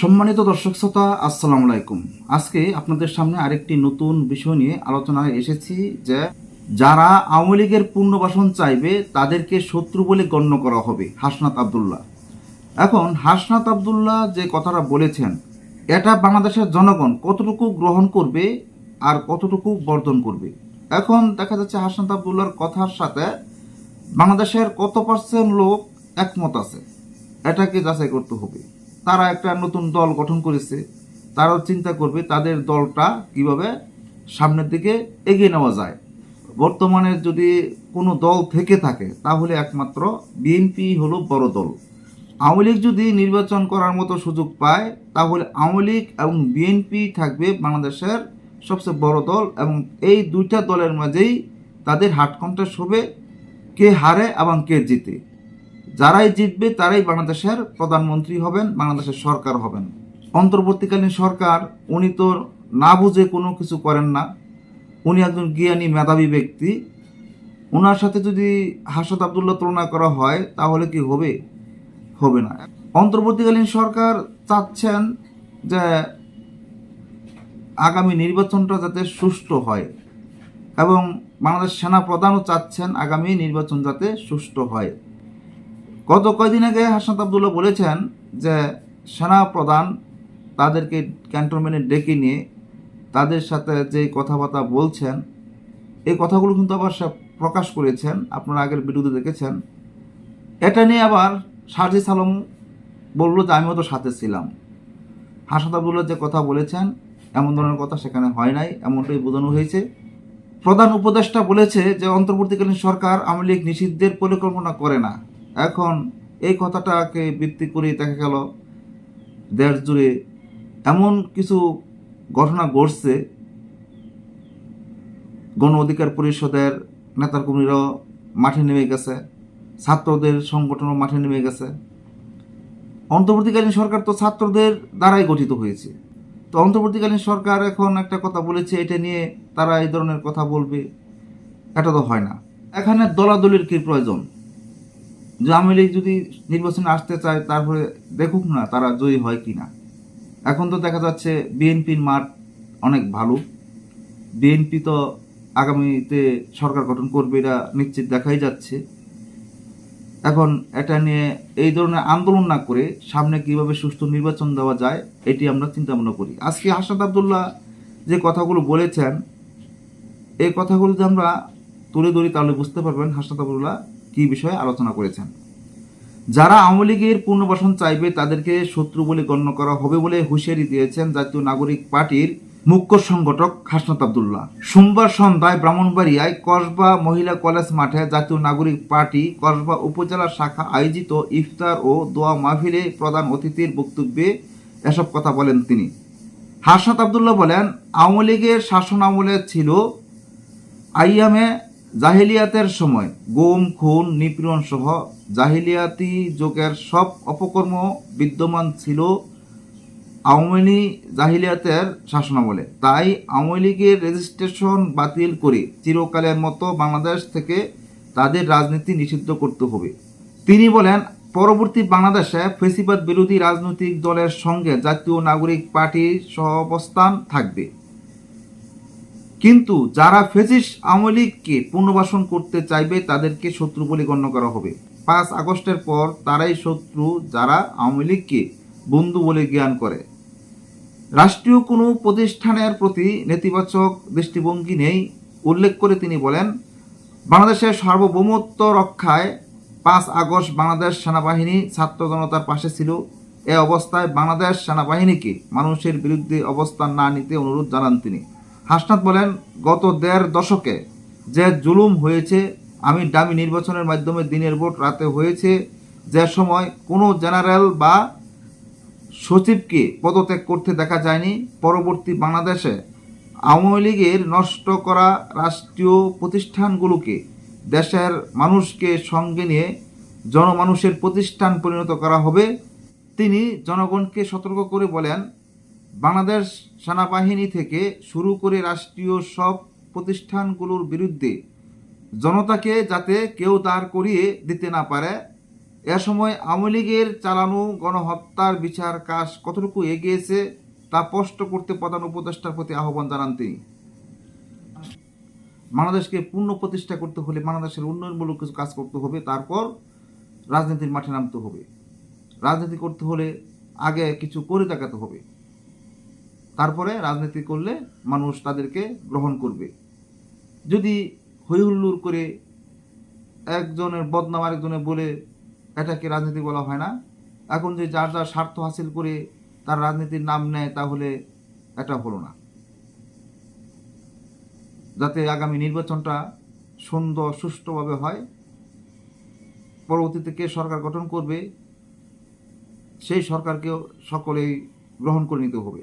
সম্মানিত দর্শক শ্রোতা, আসসালামু আলাইকুম। আজকে আপনাদের সামনে আরেকটি নতুন বিষয় নিয়ে আলোচনায় এসেছি যে যারা আওয়ামী লীগের পুনর্বাসন চাইবে, তাদেরকে শত্রু বলে গণ্য করা হবে, হাসনাত আবদুল্লাহ। এখন হাসনাত আবদুল্লাহ যে কথাটা বলেছেন, এটা বাংলাদেশের জনগণ কতটুকু গ্রহণ করবে আর কতটুকু বর্জন করবে? এখন দেখা যাচ্ছে হাসনাত আবদুল্লাহর কথার সাথে বাংলাদেশের কত পার্সেন্ট লোক একমত আছে, এটাকে যাচাই করতে হবে। তারা একটা নতুন দল গঠন করেছে, তারাও চিন্তা করবে তাদের দলটা কীভাবে সামনের দিকে এগিয়ে নেওয়া যায়। বর্তমানে যদি কোনো দল থেকে থাকে, তাহলে একমাত্র বিএনপি হলো বড় দল। আওয়ামী লীগ যদি নির্বাচন করার মতো সুযোগ পায়, তাহলে আওয়ামী লীগ এবং বিএনপি থাকবে বাংলাদেশের সবচেয়ে বড় দল এবং এই দুইটা দলের মাঝেই তাদের হাট কন্টেস্ট হবে কে হারে এবং কে জিতে। যারাই জিতবে, তারাই বাংলাদেশের প্রধানমন্ত্রী হবেন, বাংলাদেশের সরকার হবেন। অন্তর্বর্তীকালীন সরকার, উনি তো না বুঝে কোনো কিছু করেন না। উনি একজন জ্ঞানী, মেধাবী ব্যক্তি। ওনার সাথে যদি হাসত আবদুল্লাহ তুলনা করা হয়, তাহলে কি হবে? হবে না। অন্তর্বর্তীকালীন সরকার চাচ্ছেন যে আগামী নির্বাচনটা যাতে সুষ্ঠু হয় এবং বাংলাদেশ সেনা প্রধানও চাচ্ছেন আগামী নির্বাচন যাতে সুষ্ঠু হয়। গত কয়দিন আগে হাসনাত আবদুল্লাহ বলেছেন যে সেনা প্রধান তাদেরকে ক্যান্টনমেন্টে ডেকে নিয়ে তাদের সাথে যে কথাবার্তা বলছেন, এই কথাগুলো কিন্তু আবার সে প্রকাশ করেছেন, আপনারা আগের ভিডিওতে দেখেছেন। এটা নিয়ে আবার সাজিদ আলম বলল যে, আমিও তো সাথে ছিলাম। হাসনাত আবদুল্লাহ যে কথা বলেছেন, এমন ধরনের কথা সেখানে হয় নাই, এমনটাই বোঝানো হয়েছে। প্রধান উপদেষ্টা বলেছে যে, অন্তর্বর্তীকালীন সরকার আওয়ামী লীগ নিষিদ্ধের পরিকল্পনা করে না। এখন এই কথাটাকে ভিত্তি করে দেখা গেল, দেশ জুড়ে এমন কিছু ঘটনা ঘটছে। গণ অধিকার পরিষদের নেতার কর্মীরাও মাঠে নেমে গেছে, ছাত্রদের সংগঠনও মাঠে নেমে গেছে। অন্তর্বর্তীকালীন সরকার তো ছাত্রদের দ্বারাই গঠিত হয়েছে। তো অন্তর্বর্তীকালীন সরকার এখন একটা কথা বলেছে, এটা নিয়ে তারা এই ধরনের কথা বলবে, এটা তো হয় না। এখানে দলাদলির কি প্রয়োজন? আওয়ামী লীগ যদি নির্বাচনে আসতে চায়, তারপরে দেখুক না তারা জয়ী হয় কি না এখন তো দেখা যাচ্ছে বিএনপির মাঠ অনেক ভালো। বিএনপি তো আগামীতে সরকার গঠন করবে এটা নিশ্চিত দেখাই যাচ্ছে। এখন এটা নিয়ে এই ধরনের আন্দোলন না করে সামনে কীভাবে সুষ্ঠু নির্বাচন দেওয়া যায়, এটি আমরা চিন্তা ভাবনা করি। আজকে হাসাদ আবদুল্লাহ যে কথাগুলো বলেছেন, এই কথাগুলো যদি আমরা তুলে ধরি তাহলে বুঝতে পারবেন হাসাদ আবদুল্লাহ কি বিষয়ে আলোচনা করেছেন। যারা আওয়ামী লীগের পুনর্বাসন চাইবে, তাদেরকে শত্রু বলে গণ্য করা হবে বলে হুঁশিয়ারি দিয়েছেন জাতীয় নাগরিক পার্টির মুখ্য সংগঠক হাসনাত আবদুল্লাহ। সোমবার সন্ধ্যায় ব্রাহ্মণবাড়িয়ায় কসবা মহিলা কলেজ মাঠে জাতীয় নাগরিক পার্টি কসবা উপজেলা শাখা আয়োজিত ইফতার ও দোয়া মাহফিলে প্রধান অতিথির বক্তব্যে এসব কথা বলেন তিনি। হাসনাত আবদুল্লাহ বলেন, আওয়ামী লীগের শাসন আমলে ছিল আইয়ামে জাহিলিয়াতের সময় গুম, খুন, নিপীড়ন সহ জাহিলিয়াতি যুগের সব অপকর্ম বিদ্যমান ছিল আওয়ামী জাহিলিয়াতের শাসনামলে। তাই আওয়ামী লীগের রেজিস্ট্রেশন বাতিল করে চিরকালের মতো বাংলাদেশ থেকে তাদের রাজনীতি নিষিদ্ধ করতে হবে। তিনি বলেন, পরবর্তী বাংলাদেশে ফেসিবাদ বিরোধী রাজনৈতিক দলের সঙ্গে জাতীয় নাগরিক পার্টির সহাবস্থান থাকবে। কিন্তু যারা ফেজিস আওয়ামী লীগকে পুনর্বাসন করতে চাইবে, তাদেরকে শত্রু বলে গণ্য করা হবে। পাঁচ আগস্টের পর তারাই শত্রু যারা আওয়ামী লীগকে বন্ধু বলে জ্ঞান করে। রাষ্ট্রীয় কোনো প্রতিষ্ঠানের প্রতি নেতিবাচক দৃষ্টিভঙ্গি নেই, উল্লেখ করে তিনি বলেন, বাংলাদেশের সার্বভৌমত্ব রক্ষায় পাঁচ আগস্ট বাংলাদেশ সেনাবাহিনী ছাত্র জনতার পাশে ছিল। এ অবস্থায় বাংলাদেশ সেনাবাহিনীকে মানুষের বিরুদ্ধে অবস্থান না নিতে অনুরোধ জানান তিনি। হাসনাত বলেন, গত দেড় দশকে যে জুলুম হয়েছে, আমি ডামি নির্বাচনের মাধ্যমে দিনের ভোট রাতে হয়েছে, যে সময় কোনো জেনারেল বা সচিবকে পদত্যাগ করতে দেখা যায়নি, পরবর্তী বাংলাদেশে আওয়ামী লীগের নষ্ট করা রাষ্ট্রীয় প্রতিষ্ঠানগুলোকে, দেশের মানুষকে সঙ্গে নিয়ে জনমানুষের প্রতিষ্ঠান পরিণত করা হবে, তিনি জনগণকে সতর্ক করে বলেন বাংলাদেশ সেনাবাহিনী থেকে শুরু করে রাষ্ট্রীয় সব প্রতিষ্ঠানগুলোর বিরুদ্ধে জনতাকে যাতে কেউ দাঁড় করিয়ে দিতে না পারে, এ সময় আওয়ামী লীগের চালানো গণহত্যার বিচার কাজ কতটুকু এগিয়েছে তা স্পষ্ট করতে প্রধান উপদেষ্টার প্রতি আহ্বান জানান তিনি। বাংলাদেশকে পূর্ণ প্রতিষ্ঠা করতে হলে বাংলাদেশের উন্নয়নমূলক কিছু কাজ করতে হবে, তারপর রাজনীতির মাঠে নামতে হবে। রাজনীতি করতে হলে আগে কিছু করে দেখাতে হবে। তারপরে রাজনীতি করলে মানুষ তাদেরকে গ্রহণ করবে। যদি হইহুল্লোর করে একজনের বদনাম আরেকজনের বলে এটাকে রাজনীতি বলা হয় না, এখন যে যার যার স্বার্থ হাসিল করে তার রাজনীতির নাম নেয় তাহলে এটা হলো না। যাতে আগামী নির্বাচনটা সুন্দর সুষ্ঠুভাবে হয়, পরবর্তীতে কে সরকার গঠন করবে, সেই সরকারকেও সকলেই গ্রহণ করে নিতে হবে।